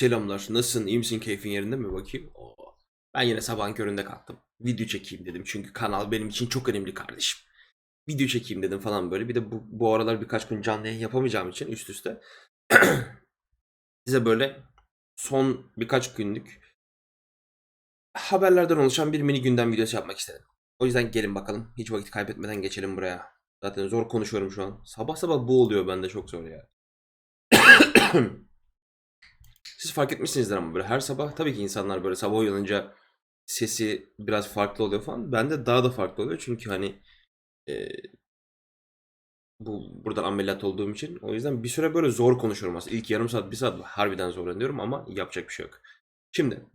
Selamlar. Nasılsın? İyi misin? Keyfin yerinde mi? Bakayım. Oo. Ben yine sabahın köründe kalktım. Video çekeyim dedim. Çünkü kanal benim için çok önemli kardeşim. Video çekeyim dedim falan böyle. Bir de bu, bu aralar birkaç gün canlı yayın yapamayacağım için üst üste. Size böyle son birkaç günlük haberlerden oluşan bir mini gündem videosu yapmak istedim. O yüzden gelin bakalım. Hiç vakit kaybetmeden geçelim buraya. Zaten zor konuşuyorum şu an. Sabah sabah bu oluyor bende çok zor ya. Siz fark etmişsinizdir ama böyle her sabah tabii ki insanlar böyle sabah uyanınca sesi biraz farklı oluyor falan. Bende daha da farklı oluyor çünkü hani e, bu buradan ameliyat olduğum için o yüzden bir süre böyle zor konuşuyorum aslında. İlk yarım saat bir saat harbiden zorlanıyorum ama yapacak bir şey yok. Şimdi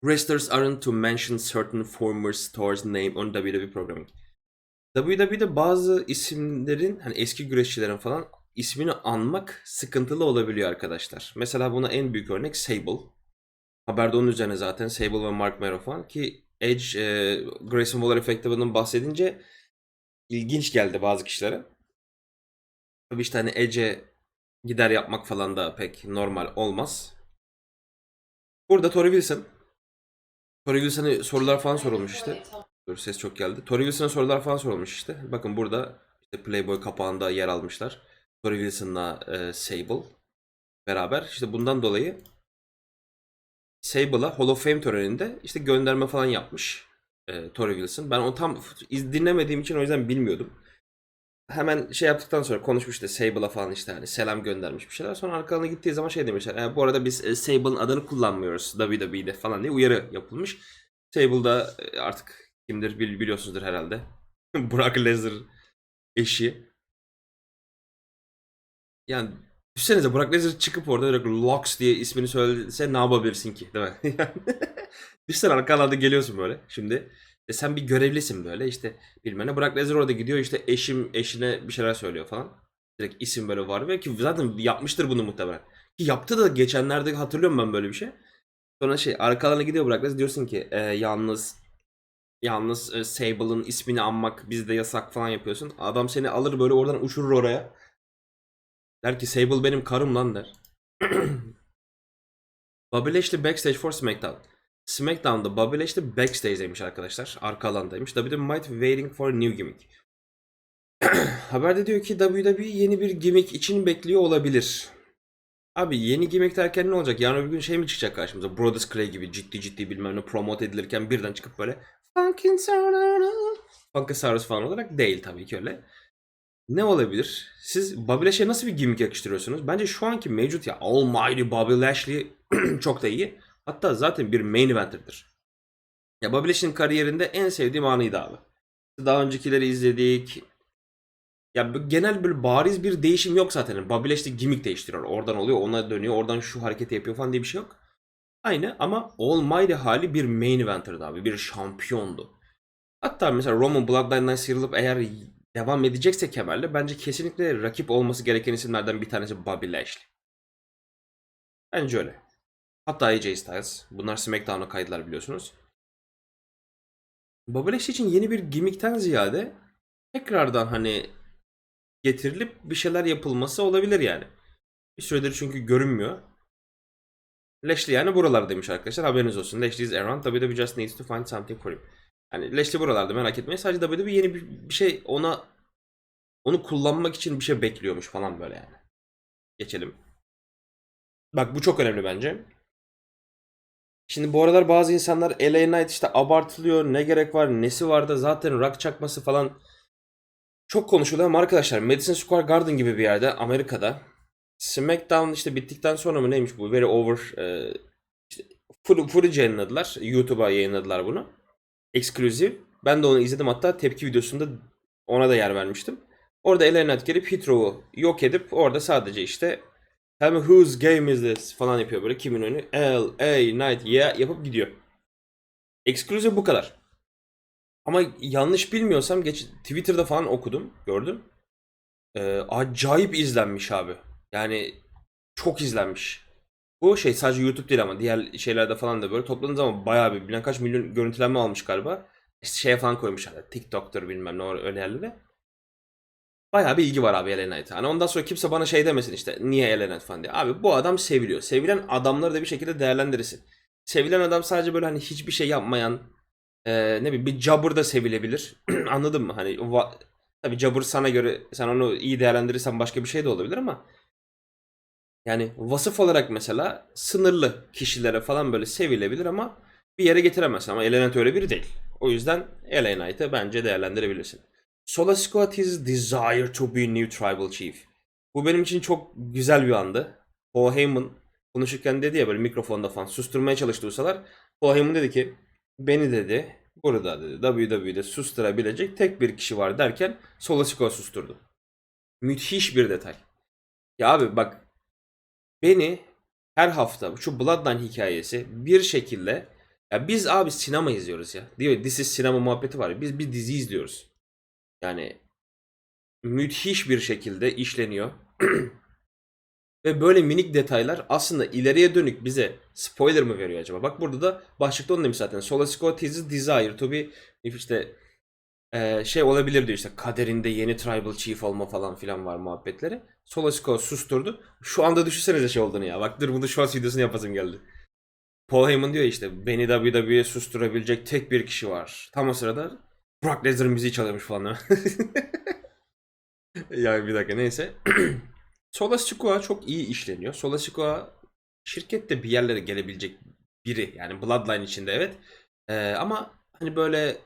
Wrestlers aren't to mention certain former stars name on WWE programming. WWE'de bazı isimlerin hani eski güreşçilerin falan ismini anmak sıkıntılı olabiliyor arkadaşlar. Mesela buna en büyük örnek Sable. Haberde onun üzerine zaten Sable ve Mark Mero falan ki Edge, e, Grayson Waller Effective'dan bahsedince ilginç geldi bazı kişilere. Tabii işte hani Edge'e gider yapmak falan da pek normal olmaz. Burada Tori Wilson. Tori Wilson'a sorular falan sorulmuş işte. Dur ses çok geldi. Tori Wilson'a sorular falan sorulmuş işte. Bakın burada işte Playboy kapağında yer almışlar. Tori Wilson'la e, Sable beraber. İşte bundan dolayı Sable'a Hall of Fame töreninde işte gönderme falan yapmış e, Tori Wilson. Ben onu tam dinlemediğim için o yüzden bilmiyordum. Hemen şey yaptıktan sonra konuşmuş işte Sable'a falan işte hani selam göndermiş bir şeyler. Sonra arkalarına gittiği zaman şey demişler. "E, bu arada biz e, Sable'ın adını kullanmıyoruz WWE'de falan diye uyarı yapılmış. Sable da e, artık kimdir bil- biliyorsunuzdur herhalde. Brock Lesnar eşi. Yani düşünsenize Brock Lesnar çıkıp orada direkt Lox diye ismini söylese ne yapabilirsin ki değil mi? Yani Düşünsene arkalarda geliyorsun böyle şimdi. E sen bir görevlisin böyle işte bilmem ne. Brock Lesnar orada gidiyor işte eşim eşine bir şeyler söylüyor falan. Direkt isim böyle var ve ki zaten yapmıştır bunu muhtemelen. Ki yaptı da geçenlerde hatırlıyorum ben böyle bir şey. Sonra şey arkalarına gidiyor Brock Lesnar diyorsun ki e, yalnız Yalnız e, Sable'ın ismini anmak bizde yasak falan yapıyorsun. Adam seni alır böyle oradan uçurur oraya. Der ki Sable benim karım lan der. Bobby Lashley backstage for SmackDown. SmackDown'da Bobby Lashley backstage'deymiş arkadaşlar. Arka alandaymış. WWE waiting for new gimmick. Haberde diyor ki WWE yeni bir gimmick için bekliyor olabilir. Abi yeni gimmick derken ne olacak? Yarın öbür gün şey mi çıkacak karşımıza? Brodus Clay gibi ciddi ciddi bilmem ne promote edilirken birden çıkıp böyle Funkasaurus falan olarak değil tabii ki öyle. Ne olabilir? Siz Bobby Lashley'e nasıl bir gimmick yakıştırıyorsunuz? Bence şu anki mevcut ya Almighty Bobby Lashley çok da iyi. Hatta zaten bir main eventer'dır. Ya Bobby Lashley'nin kariyerinde en sevdiğim anıydı abi. Daha öncekileri izledik. Ya genel böyle bariz bir değişim yok zaten. Bobby Lashley gimmick değiştiriyor. Oradan oluyor, ona dönüyor, oradan şu hareketi yapıyor falan diye bir şey yok. Aynı ama Almighty hali bir main eventer'dı abi. Bir şampiyondu. Hatta mesela Roman Bloodline'dan sıyrılıp eğer devam edecekse kemerle bence kesinlikle rakip olması gereken isimlerden bir tanesi Bobby Lashley. Bence öyle. Hatta AJ Styles. Bunlar SmackDown'a kaydılar biliyorsunuz. Bobby Lashley için yeni bir gimmickten ziyade tekrardan hani getirilip bir şeyler yapılması olabilir yani. Bir süredir çünkü görünmüyor. Lashley yani buralardaymış arkadaşlar. Haberiniz olsun. Lashley is around. WWE just needs to find something for him. Yani Lashley buralarda merak etmeyin. Sadece WWE yeni bir, bir şey ona onu kullanmak için bir şey bekliyormuş falan böyle yani. Geçelim. Bak bu çok önemli bence. Şimdi bu aralar bazı insanlar LA Knight işte abartılıyor. Ne gerek var? Nesi var da zaten rock çakması falan çok konuşuluyor ama arkadaşlar Madison Square Garden gibi bir yerde Amerika'da SmackDown işte bittikten sonra mı neymiş bu? Very over e, işte footage yayınladılar. YouTube'a yayınladılar bunu. Exclusive. Ben de onu izledim hatta tepki videosunda ona da yer vermiştim. Orada Knight gelip Heathrow'u yok edip orada sadece işte me whose game is this falan yapıyor böyle kimin oyunu LA Knight yeah yapıp gidiyor. Exclusive bu kadar. Ama yanlış bilmiyorsam geç Twitter'da falan okudum, gördüm. Ee, acayip izlenmiş abi. Yani çok izlenmiş. Bu şey sadece YouTube değil ama diğer şeylerde falan da böyle topladığın zaman bayağı bir bilmem kaç milyon görüntülenme almış galiba. İşte şeye falan koymuşlar. TikTok'tur bilmem ne öyle yerlere. bayağı bir ilgi var abi LA Knight'a. Hani ondan sonra kimse bana şey demesin işte niye LA Knight falan diye. Abi bu adam seviliyor. Sevilen adamları da bir şekilde değerlendirirsin. Sevilen adam sadece böyle hani hiçbir şey yapmayan e, ne bileyim bir Jabber da sevilebilir. Anladın mı? Hani tabii Jabber sana göre sen onu iyi değerlendirirsen başka bir şey de olabilir ama yani vasıf olarak mesela sınırlı kişilere falan böyle sevilebilir ama bir yere getiremez ama Knight öyle biri değil. O yüzden Knight'ı bence değerlendirebilirsin. Sola Squad his desire to be new tribal chief. Bu benim için çok güzel bir andı. Paul Heyman konuşurken dedi ya böyle mikrofonda falan susturmaya çalıştı ustalar. Paul Heyman dedi ki beni dedi burada dedi WWE'de susturabilecek tek bir kişi var derken Sola Squad susturdu. Müthiş bir detay. Ya abi bak beni her hafta şu Bloodline hikayesi bir şekilde ya biz abi sinema izliyoruz ya. Diyor ya, This is sinema muhabbeti var ya. Biz bir dizi izliyoruz. Yani müthiş bir şekilde işleniyor. Ve böyle minik detaylar aslında ileriye dönük bize spoiler mı veriyor acaba? Bak burada da başlıkta onu demiş zaten. Sola Squad is desire to be işte eee, şey olabilir diyor işte kaderinde yeni tribal chief olma falan filan var muhabbetleri. Sola Squad susturdu. Şu anda düşünsenize şey olduğunu ya. Bak dur bunu şu an videosunu yapasım geldi. Paul Heyman diyor işte beni WWE'ye susturabilecek tek bir kişi var. Tam o sırada Brock Lesnar'ın müziği çalıyormuş falan. ya bir dakika neyse. Sola Sikoa çok iyi işleniyor. Sola Sikoa şirkette bir yerlere gelebilecek biri. Yani Bloodline içinde evet. Ee, ama hani böyle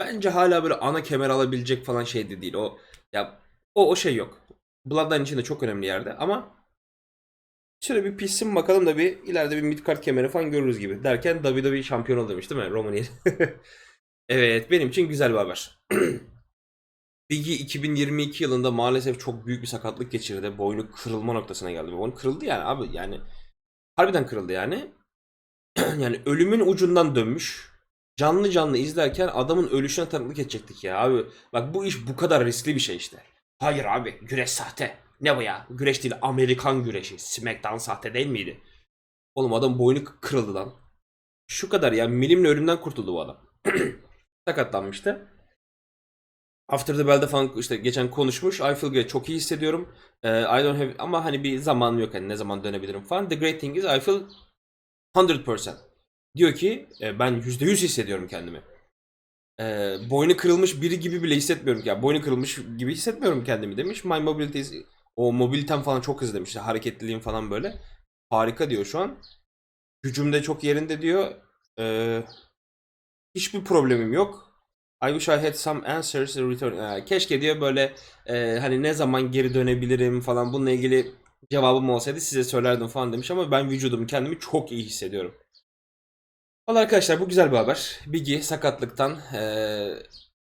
bence hala böyle ana kemer alabilecek falan şey de değil. O ya o o şey yok. Bloodline içinde çok önemli yerde ama Şöyle bir pişsin bakalım da bir ileride bir midcard kemeri falan görürüz gibi. Derken WWE şampiyon ol demiş değil mi? Roman Reigns. evet benim için güzel bir haber. Biggie 2022 yılında maalesef çok büyük bir sakatlık geçirdi. Boynu kırılma noktasına geldi. Boynu kırıldı yani abi yani. Harbiden kırıldı yani. yani ölümün ucundan dönmüş. Canlı canlı izlerken adamın ölüşüne tanıklık edecektik ya abi. Bak bu iş bu kadar riskli bir şey işte. Hayır abi güreş sahte. Ne bu ya? Güreş değil Amerikan güreşi. Smackdown sahte değil miydi? Oğlum adam boynu kırıldı lan. Şu kadar ya milimle ölümden kurtuldu bu adam. Sakatlanmıştı. After the Bell'de falan işte geçen konuşmuş. I feel great. Çok iyi hissediyorum. Ee, I don't have ama hani bir zamanım yok hani ne zaman dönebilirim falan. The great thing is I feel 100%. Diyor ki e, ben %100 hissediyorum kendimi. Ee, boynu kırılmış biri gibi bile hissetmiyorum ya. Boynu kırılmış gibi hissetmiyorum kendimi demiş. My mobility o mobilitem falan çok hızlı demiş. Hareketliliğim falan böyle. Harika diyor şu an. Gücüm de çok yerinde diyor. Ee, hiçbir problemim yok. I wish I had some answers in return. Ee, keşke diyor böyle e, hani ne zaman geri dönebilirim falan bununla ilgili cevabım olsaydı size söylerdim falan demiş ama ben vücudumu kendimi çok iyi hissediyorum. Valla arkadaşlar bu güzel bir haber. Biggie sakatlıktan eee,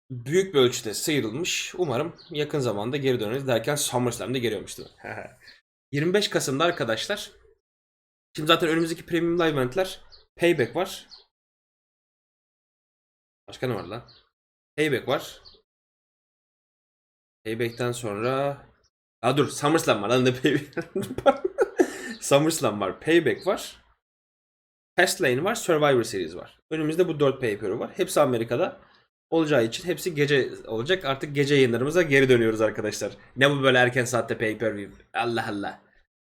büyük bir ölçüde sıyrılmış. Umarım yakın zamanda geri döneriz derken SummerSlam'da geliyormuş değil mi? 25 Kasım'da arkadaşlar. Şimdi zaten önümüzdeki premium live eventler Payback var. Başka ne var lan? Payback var. Payback'ten sonra Aa dur SummerSlam var lan ne Payback. SummerSlam var. Payback var. Fastlane var, Survivor Series var. Önümüzde bu 4 pay var. Hepsi Amerika'da olacağı için hepsi gece olacak. Artık gece yayınlarımıza geri dönüyoruz arkadaşlar. Ne bu böyle erken saatte pay per view? Allah Allah.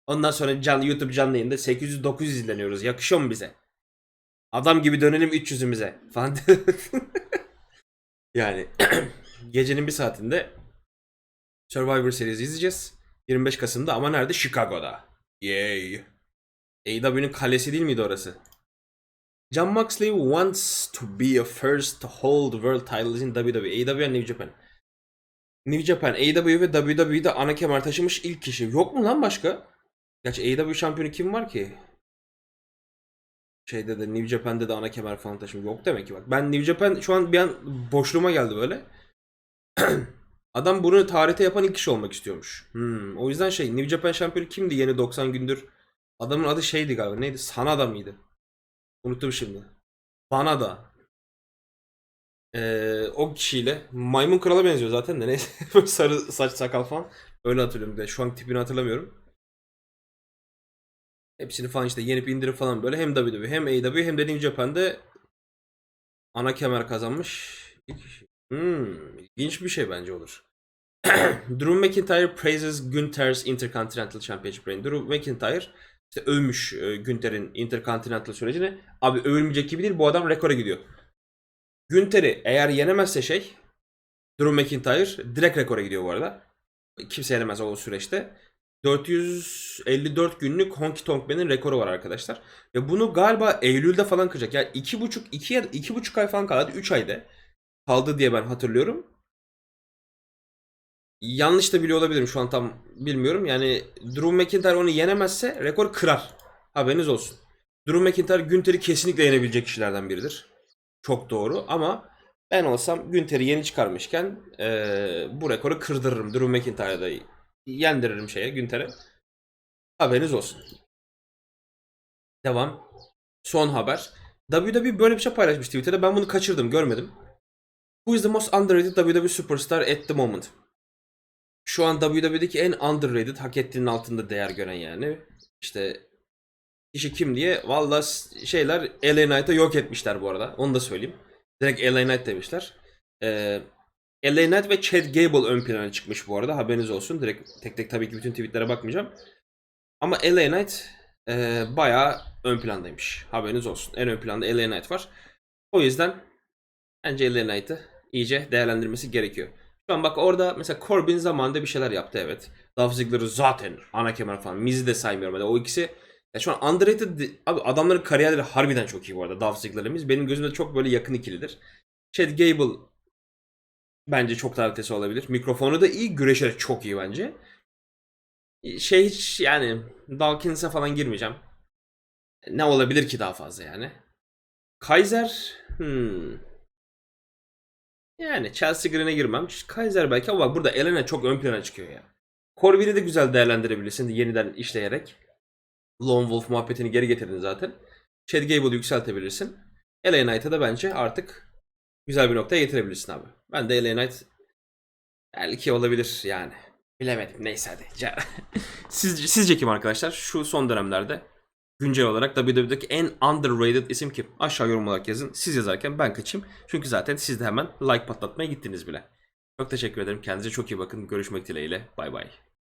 Ondan sonra canlı YouTube canlı yayında 800-900 izleniyoruz. Yakışıyor mu bize? Adam gibi dönelim 300'ümüze falan. yani gecenin bir saatinde Survivor Series izleyeceğiz. 25 Kasım'da ama nerede? Chicago'da. Yay. AEW'nin kalesi değil miydi orası? John Moxley wants to be a first to hold world titles in WWE. AEW and New Japan. New Japan, AEW ve WWE'de ana kemer taşımış ilk kişi. Yok mu lan başka? Gerçi AEW şampiyonu kim var ki? Şeyde de New Japan'de de ana kemer falan taşımış. Yok demek ki bak. Ben New Japan şu an bir an boşluğuma geldi böyle. Adam bunu tarihte yapan ilk kişi olmak istiyormuş. Hmm, o yüzden şey New Japan şampiyonu kimdi yeni 90 gündür? Adamın adı şeydi galiba. Neydi? Sanada mıydı? Unuttum şimdi. Bana da. Ee, o kişiyle Maymun Kral'a benziyor zaten de neyse. Sarı saç sakal falan. Öyle hatırlıyorum de. Şu an tipini hatırlamıyorum. Hepsini falan işte yenip indirip falan böyle hem WWE hem AEW hem de New Japan'de ana kemer kazanmış. Hmm, ilginç bir şey bence olur. Drew McIntyre praises Gunther's Intercontinental Championship reign. Drew McIntyre işte övmüş e, Günther'in Intercontinental sürecini. Abi övülmeyecek gibi değil bu adam rekora gidiyor. Günther'i eğer yenemezse şey Drew McIntyre direkt rekora gidiyor bu arada. Kimse yenemez o süreçte. 454 günlük Honky Tonk Man'in rekoru var arkadaşlar. Ve bunu galiba Eylül'de falan kıracak. Yani 2,5 2 ya da 2,5 ay falan kaldı. 3 ayda kaldı diye ben hatırlıyorum. Yanlış da biliyor olabilirim şu an tam bilmiyorum. Yani Drew McIntyre onu yenemezse rekor kırar. Haberiniz olsun. Drew McIntyre Günter'i kesinlikle yenebilecek kişilerden biridir. Çok doğru ama ben olsam Günter'i yeni çıkarmışken eee, bu rekoru kırdırırım. Drew McIntyre'da yendiririm şeye Günter'e. Haberiniz olsun. Devam. Son haber. WWE böyle bir şey paylaşmış Twitter'da. Ben bunu kaçırdım, görmedim. Who is the most underrated WWE superstar at the moment? Şu an WWE'deki en underrated, hak ettiğinin altında değer gören yani. İşte kişi kim diye valla şeyler LA Knight'ı yok etmişler bu arada. Onu da söyleyeyim. Direkt LA Knight demişler. Ee, LA Knight ve Chad Gable ön plana çıkmış bu arada. Haberiniz olsun. Direkt tek tek tabii ki bütün tweetlere bakmayacağım. Ama LA Knight e, bayağı ön plandaymış. Haberiniz olsun. En ön planda LA Knight var. O yüzden bence LA Knight'ı iyice değerlendirmesi gerekiyor. Şu an bak orada mesela Corbin zamanında bir şeyler yaptı evet. Dolph Ziggler'ı zaten ana kemer falan. Miz'i de saymıyorum. Yani o ikisi ya şu an underrated abi adamların kariyerleri harbiden çok iyi bu arada. Dolph Ziggler'la Miz. Benim gözümde çok böyle yakın ikilidir. Chad Gable bence çok daha ötesi olabilir. Mikrofonu da iyi. Güreşleri çok iyi bence. Şey hiç yani Dawkins'e falan girmeyeceğim. Ne olabilir ki daha fazla yani? Kaiser hmm. Yani Chelsea Green'e girmem. Kaiser belki ama bak burada Elena çok ön plana çıkıyor ya. Corbin'i de güzel değerlendirebilirsin yeniden işleyerek. Lone Wolf muhabbetini geri getirdin zaten. Chad Gable'ı yükseltebilirsin. LA Knight'a da bence artık güzel bir noktaya getirebilirsin abi. Ben de LA Knight belki olabilir yani. Bilemedim. Neyse hadi. Ce- sizce, sizce kim arkadaşlar? Şu son dönemlerde güncel olarak WWE'deki en underrated isim kim? Aşağı yorum olarak yazın. Siz yazarken ben kaçayım. Çünkü zaten siz de hemen like patlatmaya gittiniz bile. Çok teşekkür ederim. Kendinize çok iyi bakın. Görüşmek dileğiyle. Bay bay.